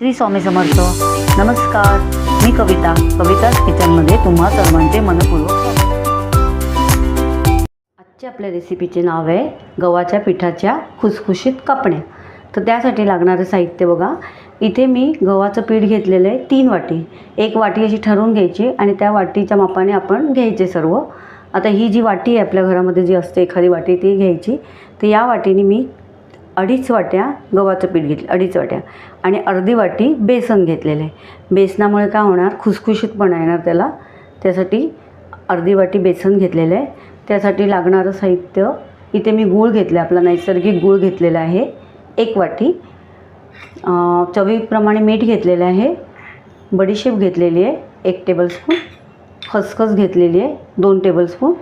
श्री स्वामी समर्थ. नमस्कार. मी कविता. कविताच किचनमध्ये तुम्हा सर्वांचे मनपूर्वक स्वागत. आजच्या आपल्या रेसिपीचे नाव आहे गव्हाच्या पिठाच्या खुसखुशीत कापण्या. तर त्यासाठी लागणारं साहित्य बघा. इथे मी गव्हाचं पीठ घेतलेलं आहे तीन वाटी. एक वाटी अशी ठरवून घ्यायची आणि त्या वाटीच्या मापाने आपण घ्यायचे सर्व. आता ही जी वाटी आहे आपल्या घरामध्ये जी असते एखादी वाटी ती घ्यायची. तर या वाटीने मी अडीच वाट्या गव्हाचं पीठ घेतलं अडीच वाट्या. आणि अर्धी वाटी बेसन घेतलेलं आहे. बेसनामुळे काय होणार? खुसखुशीतपणा येणार त्याला. त्यासाठी अर्धी वाटी बेसन घेतलेलं आहे. त्यासाठी लागणारं साहित्य इथे मी गूळ घेतलं आहे आपला नैसर्गिक गूळ घेतलेला आहे. एक वाटी. चवीप्रमाणे मीठ घेतलेलं आहे. बडीशेप घेतलेली आहे. एक टेबलस्पून खसखस घेतलेली आहे. दोन टेबलस्पून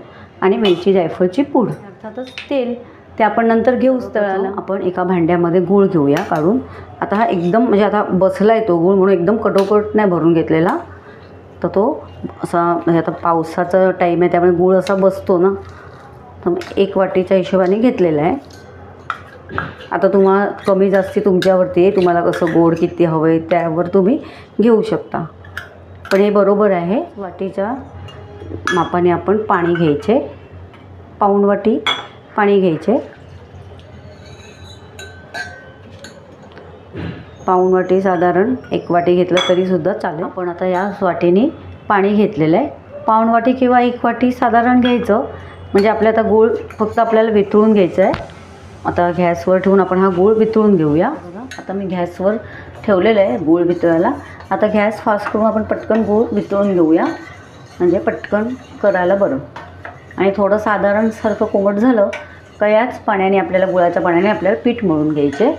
आणि वेलची जायफळची पूड. अर्थातच तेल. ते आपण नंतर घेऊच तळाला आपण एका भांड्यामध्ये गूळ घेऊया काढून. आता हा एकदम म्हणजे आता बसला आहे तो गूळ म्हणून एकदम कटोकट नाही भरून घेतलेला. तर तो असा म्हणजे आता पावसाचा टाईम आहे त्यामुळे गूळ असा बसतो ना. तर एक वाटीच्या हिशोबाने घेतलेला आहे. आता तुम्हाला कमी जास्ती तुमच्यावरती आहे. तुम्हाला कसं गोड किती हवं आहे त्यावर तुम्ही घेऊ शकता. पण हे बरोबर आहे. वाटीच्या मापाने आपण पाणी घ्यायचे. पाऊण वाटी. पाणी घ्यायचे. पाऊण वाटी साधारण एक वाटी घेतलं तरीसुद्धा चालेल. पण आता या वाटीने पाणी घेतलेलं आहे. पाऊण वाटी किंवा एक वाटी साधारण घ्यायचं. म्हणजे आपल्या आता गूळ फक्त आपल्याला वितळून घ्यायचं आहे. आता गॅसवर ठेवून आपण हा गूळ वितळून घेऊया. आता मी गॅसवर ठेवलेलं आहे गूळ वितळायला. आता गॅस फास्ट करून आपण पटकन गूळ वितळून घेऊया. म्हणजे पटकन करायला बरं. आणि थोडं साधारण सारखं कोमट झालं का याच पाण्याने आपल्याला गुळाच्या पाण्याने आपल्याला पीठ मळून घ्यायचे.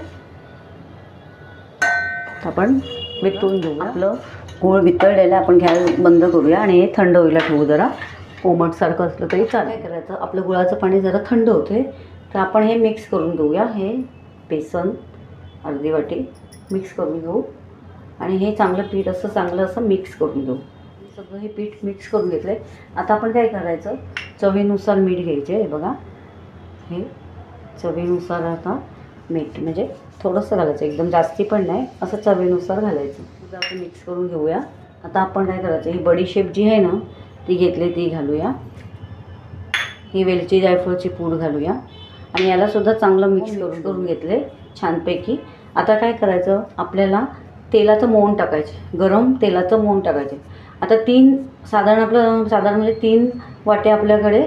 आपण वितळून घेऊ आपलं गूळ वितळलेलं आपण गॅस बंद करूया आणि हे थंड होईला ठेवू जरा. कोमटसारखं असलं तरी चालेल. करायचं? आपलं गुळाचं पाणी जरा थंड होते तर आपण हे मिक्स करून घेऊया. हे बेसन अर्धी वाटी मिक्स करून घेऊ. आणि हे चांगलं पीठ असं चांगलं असं मिक्स करून घेऊ. सगळं हे पीठ मिक्स करून घेतलं आहे आता आपण काय करायचं? चवीनुसार मीठ घ्यायचे हे बघा. हे चवीनुसार आता मीठ म्हणजे थोडंसं घालायचं. एकदम जास्ती पण नाही असं चवीनुसार घालायचं. आपण मिक्स करून घेऊया. आता आपण काय करायचं? ही बडीशेप जी आहे ना ती घेतली ती घालूया. ही वेलची जायफळची पूड घालूया. आणि यालासुद्धा चांगलं मिक्स करून करून घेतले छानपैकी. आता काय करायचं? आपल्याला तेलाचं मोहन टाकायचे. गरम तेलाचं मोहन टाकायचे. आता तीन साधारण आपलं साधारण म्हणजे तीन वाटे आपल्याकडे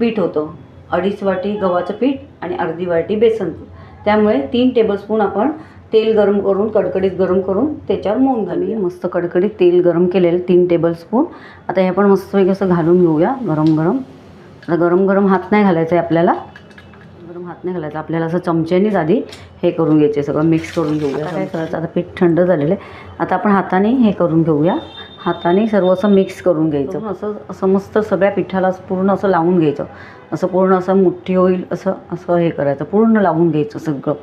पीठ होतं. अडीच वाटी गव्हाचं पीठ आणि अर्धी वाटी बेसन पीठ. त्यामुळे तीन टेबलस्पून आपण तेल गरम करून कडकडीत गरम करून त्याच्यावर मोहन घालूया. मस्त कडकडीत तेल गरम केलेलं तीन टेबलस्पून आता हे आपण मस्तपैकी असं घालून घेऊया. गरम गरम आता गरम गरम हात नाही घालायचा आहे आपल्याला. हात नाही घालायचा. आपल्याला असं चमच्यानीच आधी हे करून घ्यायचे सगळं मिक्स करून घेऊया. काय करायचं? आता पीठ थंड झालेलं आहे. आता आपण हाताने हे करून घेऊया. हाताने सर्व असं मिक्स करून घ्यायचं. असं असं मस्त सगळ्या पिठाला पूर्ण असं लावून घ्यायचं. असं पूर्ण असं मुठ्ठी होईल असं असं हे करायचं. पूर्ण लावून घ्यायचं सगळं.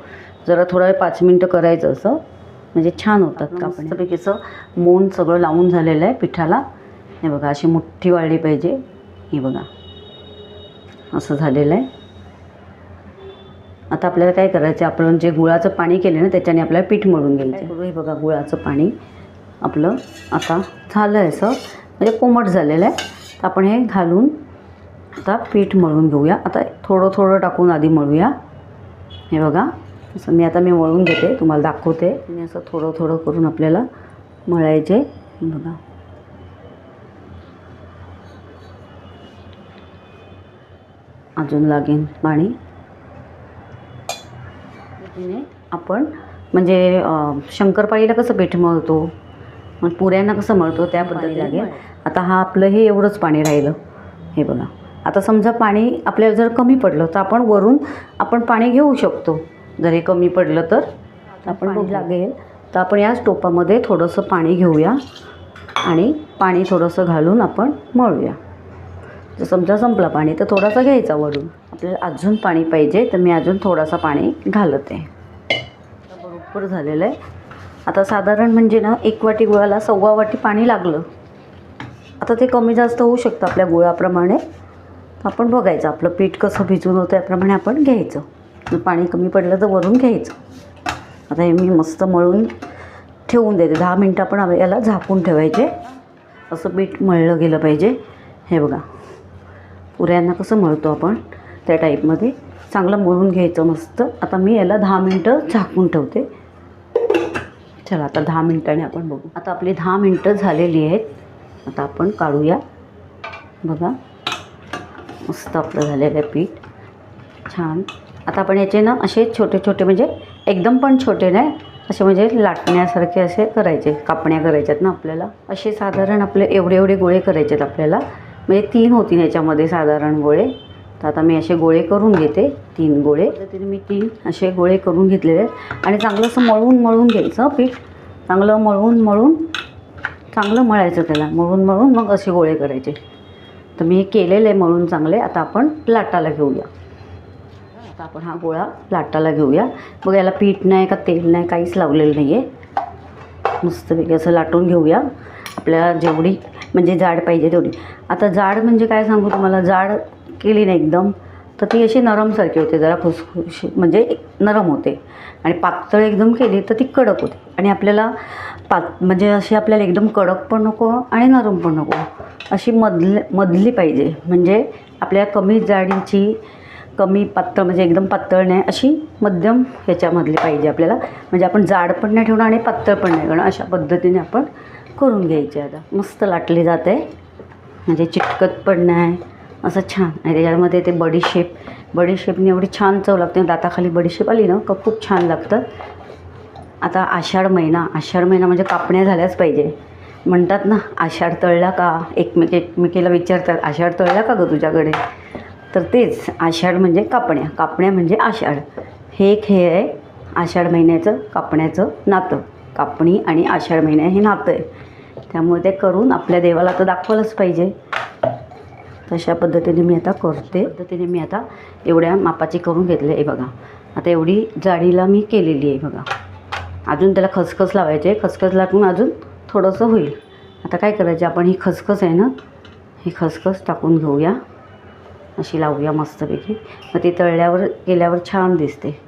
जरा थोडा वेळ पाच मिनटं करायचं असं. म्हणजे छान होतात का मस्तपैकी असं मोन सगळं लावून झालेलं आहे पिठाला. हे बघा अशी मुठ्ठी वाळली पाहिजे. ही बघा. असं झालेलं आहे. आता आपल्याला काय करायचं आपण जे गुळाचं पाणी केलं ना त्याच्याने आपल्याला पीठ मळून घ्यायचं. हे बघा गुळाचं पाणी आपलं आता झालं आहे असं. म्हणजे कोमट झालेलं आहे. तर आपण हे घालून आता पीठ मळून घेऊया. आता थोडं थोडं टाकून आधी मळूया. हे बघा असं मी आता मी मळून घेते तुम्हाला दाखवते. आणि असं थोडं थोडं करून आपल्याला मळायचे. बघा. अजून लागेल पाणी. पद्धतीने आपण म्हणजे शंकरपाळीला कसं पीठ मळतो? मग पुऱ्यांना कसं मळतो? त्या पद्धती लागेल. आता हा आपलं हे एवढंच पाणी राहिलं. हे बघा. आता समजा पाणी आपल्याला जर कमी पडलं तर आपण वरून आपण पाणी घेऊ शकतो. जर हे कमी पडलं तर आपण पाणी लागेल. तर आपण याच टोपामध्ये थोडंसं पाणी घेऊया आणि पाणी थोडंसं घालून आपण मळूया. जर समजा संपला पाणी तर थोडासा घ्यायचा वरून. आपल्याला अजून पाणी पाहिजे तर मी अजून थोडासा पाणी घालत. आहे बरोबर झालेलं आहे. आता साधारण म्हणजे ना एक वाटी गुळाला सव्वा वाटी पाणी लागलं. आता ते कमी जास्त होऊ शकतं आपल्या गुळाप्रमाणे. आपण बघायचं आपलं पीठ कसं भिजून होतं त्याप्रमाणे आपण घ्यायचं. पाणी कमी पडलं तर वरून घ्यायचं. आता हे मी मस्त मळून ठेवून देते. दहा मिनटं आपण याला झाकून ठेवायचे. असं पीठ मळलं गेलं पाहिजे. हे बघा. पुऱ्यांना कसं मळतो आपण त्या टाईपमध्ये चांगलं मळून घ्यायचं मस्त. आता मी याला दहा मिनटं झाकून ठेवते. चला आता दहा मिनटाने आपण बघू. आता आपली दहा मिनटं झालेली आहेत. आता आपण काढूया. बघा मस्त आपलं झालेलं आहे पीठ. छान. आता आपण याचे ना असे छोटे छोटे म्हणजे एकदम पण छोटे नाही असे म्हणजे लाटण्यासारखे असे करायचे कापण्या करायच्यात ना आपल्याला. असे साधारण आपले एवढे एवढे गोळे करायचे आहेत आपल्याला. म्हणजे तीन होतील याच्यामध्ये साधारण गोळे. तर आता मी असे गोळे करून घेते तीन गोळे. पद्धतीने मी तीन असे गोळे करून घेतलेले आहेत. आणि चांगलं असं मळून मळून घ्यायचं पीठ. चांगलं मळून मळून चांगलं मळायचं त्याला. मळून मळून मग असे गोळे करायचे. तर मी हे केलेलं मळून चांगले. आता आपण लाटाला घेऊया. आता आपण हा गोळा लाटाला घेऊया. बघ याला पीठ नाही का तेल नाही काहीच लावलेलं नाही आहे मस्तपैकी असं लाटून घेऊया. आपल्याला जेवढी म्हणजे जाड पाहिजे तेवढी. आता जाड म्हणजे काय सांगू तुम्हाला? जाड केली ना एकदम तर ती अशी नरमसारखी होते जरा खुसखुशी म्हणजे नरम होते. आणि पातळ एकदम केली तर ती कडक होते. आणि आपल्याला पात म्हणजे अशी आपल्याला एकदम कडक पण नको आणि नरम पण नको. अशी मधल मधली पाहिजे. म्हणजे आपल्या कमी जाडीची कमी पातळ म्हणजे एकदम पातळ नाही अशी मध्यम ह्याच्यामधली पाहिजे आपल्याला. म्हणजे आपण जाड पण नाही ठेवणं आणि पातळ पण नाही करणं अशा पद्धतीने आपण करून घ्यायची आता. मस्त लाटली जाते. म्हणजे चिटकत पण नाही. असं छान. आणि त्याच्यामध्ये ते बडीशेप बडीशेपने एवढी छान चव लागते. दाताखाली बडीशेप आली ना का खूप छान लागतं. आता आषाढ महिना. आषाढ महिना म्हणजे कापण्या झाल्याच पाहिजे. म्हणतात ना आषाढ तळला का? एकमेक एकमेकीला विचारतात आषाढ तळला का गं तुझ्याकडे? तर तेच आषाढ म्हणजे कापण्या. कापण्या म्हणजे आषाढ. हे एक हे आहे आषाढ महिन्याचं कापण्याचं नातं. कापणी आणि आषाढ महिन्या हे नातं आहे त्यामुळे ते करून आपल्या देवाला तर दाखवलंच पाहिजे. तशा पद्धतीने मी आता करते. पद्धतीने मी आता एवढ्या मापाची करून घेतली आहे बघा. आता एवढी जाडीला मी केलेली आहे बघा. अजून त्याला खसखस लावायचे खसखस लाटून अजून थोडंसं होईल. आता काय करायचं? आपण ही खसखस आहे ना ही खसखस टाकून घेऊया. अशी लावूया मस्तपैकी. मग ती तळल्यावर केल्यावर छान दिसते.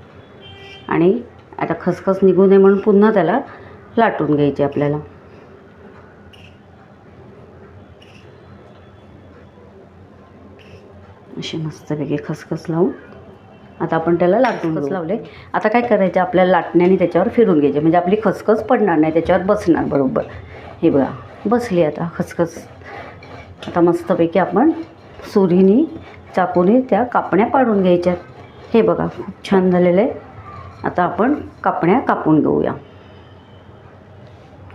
आणि आता खसखस निघू नये म्हणून पुन्हा त्याला लाटून घ्यायचे आपल्याला. अशी मस्तपैकी खसखस लावून आता आपण त्याला लाटून खस लावले. आता काय करायचं? आपल्याला लाटण्याने त्याच्यावर फिरून घ्यायचे. म्हणजे आपली खसखस पडणार नाही त्याच्यावर बसणार. बरोबर. हे बघा बसली आता खसखस. आता मस्तपैकी आपण सुरीनी चाकूने त्या कापण्या पाडून घ्यायच्यात. हे बघा खूप छान झालेलं आहे. आता आपण कापण्या कापून घेऊया.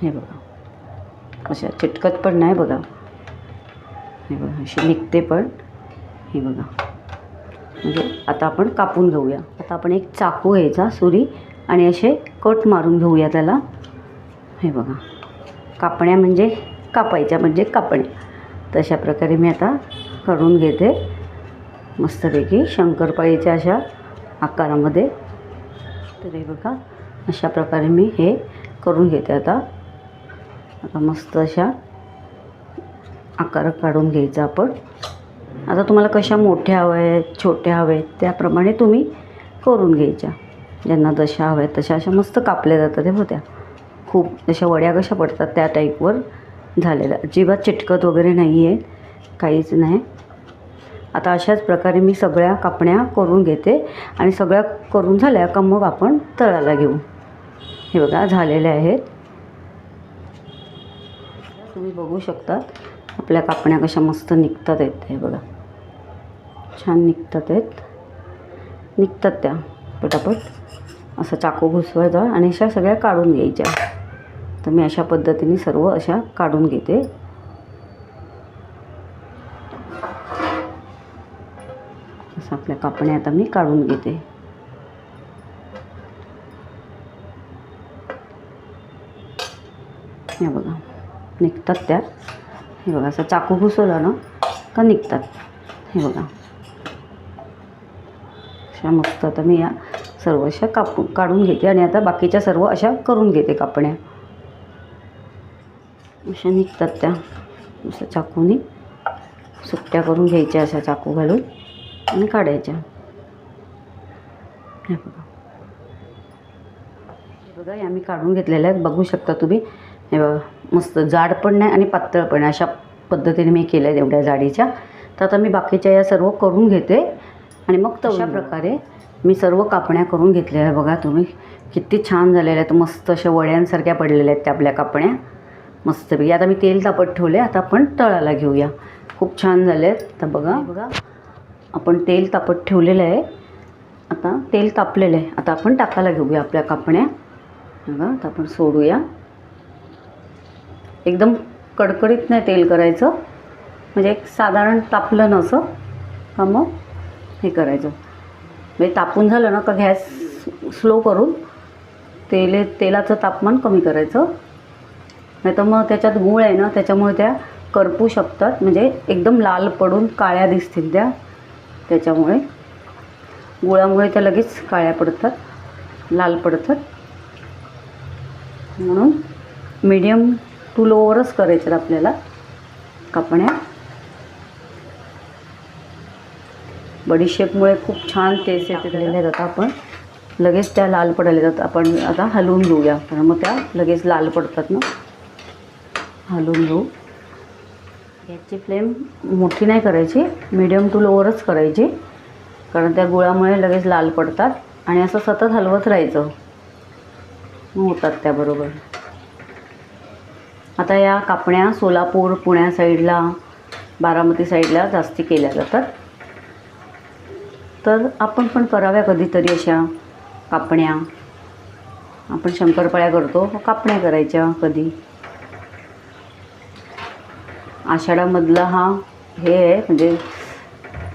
हे बघा. अशा चिटकत पण नाही बघा. हे बघा अशी निघते पण. हे बघा. म्हणजे आता आपण कापून घेऊया. आता आपण एक चाकू घ्यायचा सुरी आणि असे कट मारून घेऊया त्याला. हे बघा. कापण्या म्हणजे कापायच्या म्हणजे कापण्या. तशा प्रकारे मी आता करून घेते. मस्तपैकी शंकरपाळीच्या अशा आकारामध्ये तर हे बघा. अशा प्रकारे मी हे करून घेते आता. आता मस्त अशा आकार काढून घ्यायचा आपण. आता तुम्हाला कशा मोठ्या हव्या आहेत छोट्या हव्या आहेत त्याप्रमाणे तुम्ही करून घ्यायच्या. ज्यांना जशा हव्या आहेत तशा अशा मस्त कापल्या जातात ते होत्या खूप अशा वड्या कशा पडतात त्या टाईपवर झालेल्या. अजिबात चिटकत वगैरे नाही आहे काहीच नाही. आता अशाच प्रकारे मी सगळ्या कापण्या करून घेते आणि सगळ्या करून झाल्या का मग आपण तळाला घेऊ. हे बघा झालेल्या आहेत. तुम्ही बघू शकतात आपल्या कापण्या कशा मस्त निघतात आहेत. हे बघा छान निघतात आहेत. निघतात त्या पटापट. असं चाकू घुसवायचा आणि अशा सगळ्या काढून घ्यायच्या. तर मी अशा पद्धतीने सर्व अशा काढून घेते. असं आपल्या कापण्या आता मी काढून घेते. हे बघा निघतात त्या. हे बघा असं चाकू घुसवला ना का निघतात? हे बघा. अशा मस्त आता मी या सर्व अशा कापून काढून घेते आणि आता बाकीच्या सर्व अशा करून घेते कापण्या. अशा निघतात त्या. असं चाकूने सुट्ट्या करून घ्यायच्या अशा चाकू घालून. आणि काढायच्या. हे बघा. हे बघा या मी काढून घेतलेल्या आहेत. बघू शकता तुम्ही. हे बघा मस्त जाड पण नाही आणि पातळ पण. अशा पद्धतीने मी केल्या आहेत एवढ्या जाडीच्या. तर आता मी बाकीच्या या सर्व करून घेते. आणि मग तशा प्रकारे मी सर्व कापण्या करून घेतलेल्या आहे बघा तुम्ही. किती छान झालेल्या आहेत. मस्त अशा वड्यांसारख्या पडलेल्या आहेत त्या आपल्या कापण्या. मस्तपैकी. आता मी तेल तापत ठेवले आता आपण तळाला घेऊया. खूप छान झाले आहेत तर बघा बघा. आपण तेल तापत ठेवलेलं आहे. आता तेल तापलेलं आहे. आता आपण टाकायला घेऊया आपल्या कापण्या. बघा आता आपण सोडूया. एकदम कडकडीत नाही तेल करायचं. म्हणजे एक साधारण तापलं नसं का मग? हे करायचं. म्हणजे तापून झालं ना का गॅस स्लो करून तेले तेलाचं तापमान कमी करायचं. नाही तर मग त्याच्यात गूळ आहे ना त्याच्यामुळे त्या करपू शकतात. म्हणजे एकदम लाल पडून काळ्या दिसतील त्या. त्याच्यामुळे गुळामुळे त्या लगेच काळ्या पडतात लाल पडतात. म्हणून मीडियम टू लोवरच करायच्यात आपल्याला कापण्या. बडीशेपमुळे खूप छान टेस्ट येते झालेल्या आता आपण लगेच त्या लाल पडायला जातात आपण आता हलवून घेऊया. कारण मग त्या लगेच लाल पडतात ना. हलवून घेऊ. गॅसची फ्लेम मोठी नाही करायची मीडियम टू लोवरच करायची. कारण त्या गुळामुळे लगेच लाल पडतात आणि असं सतत हलवत राहायचं. होतात त्याबरोबर. आता या कापण्या सोलापूर पुण्या साईडला बारामती साईडला जास्ती केल्या जातात. तर आपण पण कराव्या कधीतरी अशा कापण्या. आपण शंकरपाळ्या करतो कापण्या करायच्या कधी? आषाढामधला हा हे आहे म्हणजे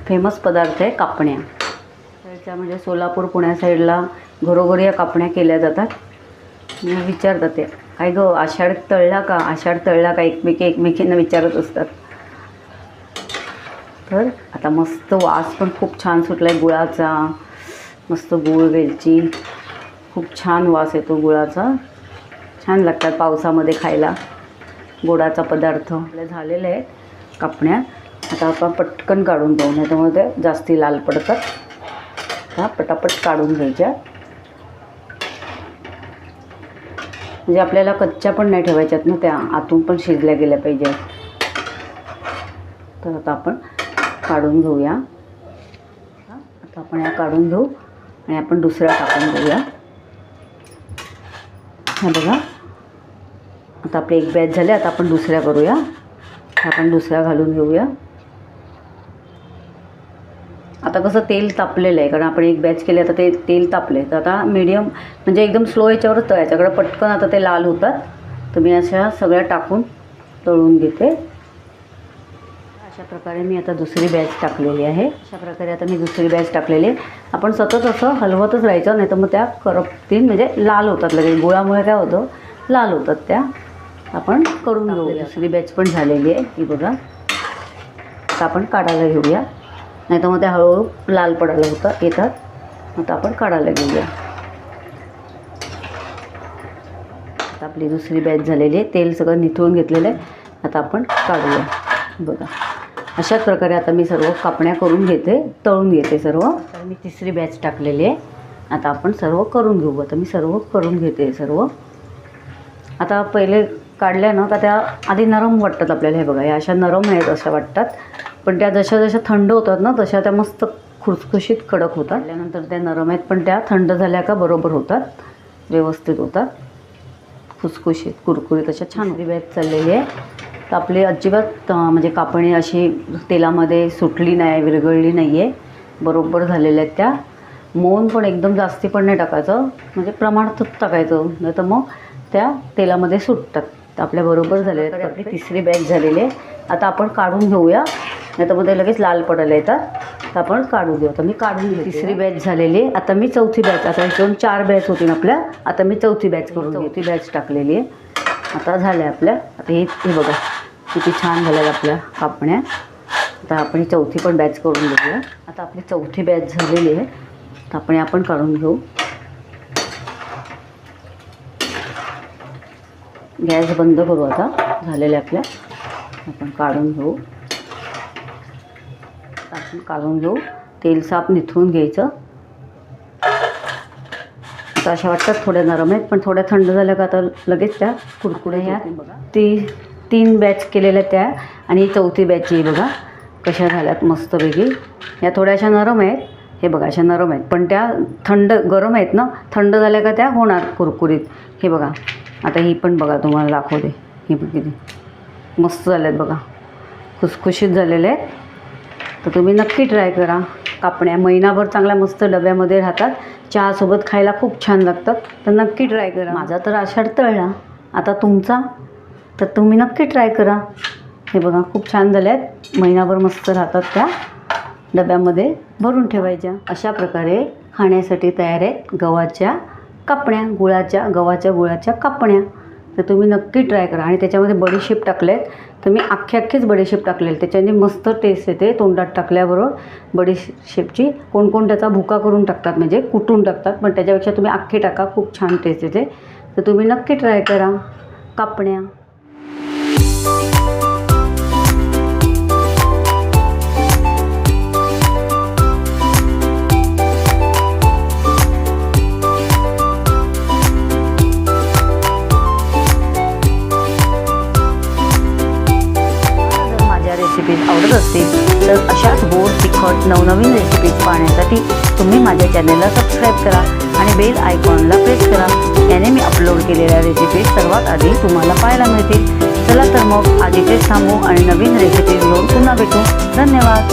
फेमस पदार्थ आहे कापण्या. त्याच्या म्हणजे सोलापूर पुण्या साईडला घरोघरी या कापण्या केल्या जातात. मी विचारतात ते काय गं आषाढ तळला का? आषाढ तळला का? एकमेकी एकमेकींना विचारत असतात. तर आता मस्त वास पण खूप छान सुटला आहे गुळाचा. मस्त गुळ वेलची. खूप छान वास येतो गुळाचा. छान लागतात पावसामध्ये खायला. गोडाचा पदार्थ आपल्या झालेले आहेत कापण्या. आता आपण पटकन काढून घेऊ नाही त्यामुळे ते जास्ती लाल पडतात. ह्या पटापट काढून घ्यायच्या. म्हणजे आपल्याला कच्च्या पण नाही ठेवायच्यात ना त्या आतून पण शिजल्या गेल्या पाहिजे. तर आता आपण काढून घेऊया. आता आपण या काढून घेऊ आणि आपण दुसऱ्या टाकून घेऊया. हा बघा. आता आपले एक बॅच झाले आता आपण दुसऱ्या करूया. आपण दुसऱ्या घालून घेऊया. आता कसं तेल तापलेलं आहे कारण आपण एक बॅच केले आता ते तेल तापले तर आता मीडियम म्हणजे एकदम स्लो याच्यावरच याच्याकडे पटकन आता ते लाल होतात. तर मी अशा सगळ्या टाकून तळून घेते. अशा प्रकारे मी आता दुसरी बॅच टाकलेली आहे. अशा प्रकारे आता मी दुसरी बॅच टाकलेली आहे. आपण सतत असं हलवतच राहायचं नाही तर मग त्या करपतील म्हणजे लाल होतात लगेच. गुळामुळे काय होतं? लाल होतात त्या. आपण करून घेऊ. दुसरी बॅच पण झालेली आहे ही बघा. आता आपण काढायला घेऊया. नाही तर मग त्या हळूहळू लाल पडायला होतात येतात. आता आपण काढायला घेऊया. आता आपली दुसरी बॅच झालेली आहे. तेल सगळं निथळून घेतलेलं आहे. आता आपण काढूया. बघा. अशाच प्रकारे आता मी सर्व कापण्या करून घेते तळून घेते सर्व. तर मी तिसरी बॅच टाकलेली आहे. आता आपण सर्व करून घेऊ. आता मी सर्व करून घेते सर्व. आता पहिले काढल्या ना का त्या आधी नरम वाटतात आपल्याला हे बघा या अशा नरम आहेत अशा वाटतात. पण त्या जशा जशा थंड होतात ना तशा त्या मस्त खुसखुशीत कडक होतात. त्यानंतर त्या नरम आहेत पण त्या थंड झाल्या का बरोबर होतात व्यवस्थित होतात. खुसखुशीत कुरकुरीत अशा छान बॅच चाललेली आहे. तर आपली अजिबात म्हणजे कापणी अशी तेलामध्ये सुटली नाही विरघळली नाही आहे बरोबर झालेल्या आहेत त्या. मोन पण एकदम जास्ती पण नाही टाकायचं. म्हणजे प्रमाणातच टाकायचं. नाही तर मग त्या तेलामध्ये सुटतात. तर आपल्या बरोबर झाले आहेत. आपली तिसरी बॅच झालेली आहे. आता आपण काढून घेऊया. नाही तर मग ते लगेच लाल पडायला येतात. तर आपण काढून घेऊ. आता मी काढून घेऊ तिसरी बॅच झालेली आहे. आता मी चौथी बॅच आता इकडून चार बॅच होती आपल्या. आता मी चौथी बॅच करून चौथी. बॅच टाकलेली आहे. आता झाल्या आपल्या. आता हे हे बघा. किती छान झाल्या आपल्या कापण्या. आता आपण चौथी पण बॅच करून घेऊया. आता आपली चौथी बॅच झालेली आहे. तर आपण आपण काढून घेऊ. गॅस बंद करू आता. झालेल्या आपल्या. आपण काढून घेऊ. आपण काढून घेऊ. तेल साफ निथळून घ्यायचं. आता अशा वाटतात थोड्या नरम आहेत पण थोड्या थंड झाल्या का आता लगेच त्या कुरकुड्या ह्या ती तीन बॅच केलेल्या त्या आणि चौथी बॅचची बघा. कशा झाल्यात मस्तपैकी. या थोड्याशा नरम आहेत. हे बघा अशा नरम आहेत. पण त्या थंड गरम आहेत ना? थंड झाल्या का त्या? होणार कुरकुरीत. हे बघा. आता ही पण बघा तुम्हाला दाखवते. ही पण किती मस्त झाल्या आहेत बघा. खुसखुशीत झालेले आहेत. तर तुम्ही नक्की ट्राय करा. कापण्या महिनाभर चांगल्या मस्त डब्यामध्ये राहतात. चहासोबत खायला खूप छान लागतात. तर नक्की ट्राय करा. माझा तर आषाढ तळला. आता तुमचा? तर तुम्ही नक्की ट्राय करा. हे बघा खूप छान झाल्या आहेत. महिनाभर मस्त राहतात त्या डब्यामध्ये. भरून ठेवायच्या. अशा प्रकारे खाण्यासाठी तयार आहेत गव्हाच्या कापण्या गुळाच्या गव्हाच्या गुळाच्या कापण्या. तर तुम्ही नक्की ट्राय करा. आणि त्याच्यामध्ये बडीशेप टाकलेत. तर मी अख्खे अख्खेच बडीशेप टाकलेले. त्याच्याने मस्त टेस्ट येते तोंडात टाकल्याबरोबर बडीशेपची कोणकोण त्याचा भुका करून टाकतात म्हणजे कुटून टाकतात. पण त्याच्यापेक्षा तुम्ही अख्खे टाका. खूप छान टेस्ट येते. तर तुम्ही नक्की ट्राय करा. कापण्या. पाहण्यासाठी तुम्ही माझ्या चॅनलला सबस्क्राईब करा आणि बेल आयकॉनला प्रेस करा. याने मी अपलोड केलेल्या रेसिपीज सर्वात आधी तुम्हाला पाहायला मिळतील. चला तर मग आज इथेच थांबू आणि नवीन रेसिपीज घेऊन पुन्हा भेटू. धन्यवाद.